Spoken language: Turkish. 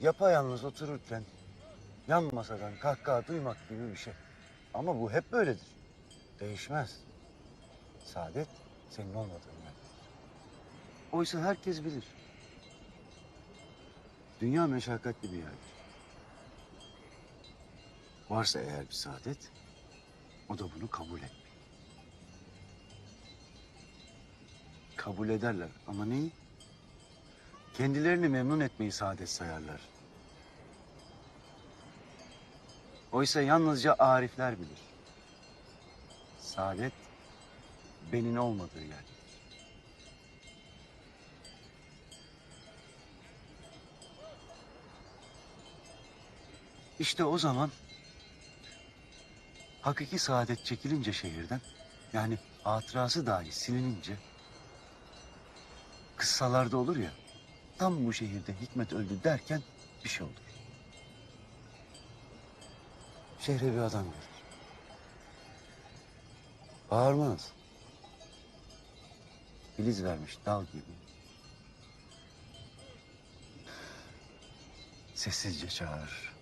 yapayalnız otururken yan masadan kahkaha duymak gibi bir şey. Ama bu hep böyledir. Değişmez. Saadet senin olmadığın yer. Oysa herkes bilir. Dünya meşakkatli bir yerdir. Varsa eğer bir saadet, o da bunu kabul et. Kabul ederler ama neyi? Kendilerini memnun etmeyi saadet sayarlar. Oysa yalnızca arifler bilir. Saadet benin olmadığı yer. İşte o zaman hakiki saadet çekilince şehirden yani hatırası dahi silinince kıssalarda olur ya tam bu şehirde Hikmet öldü derken bir şey olur. Şehre bir adam gelir. Bağırmaz. Filiz vermiş dal gibi. Sessizce çağırır.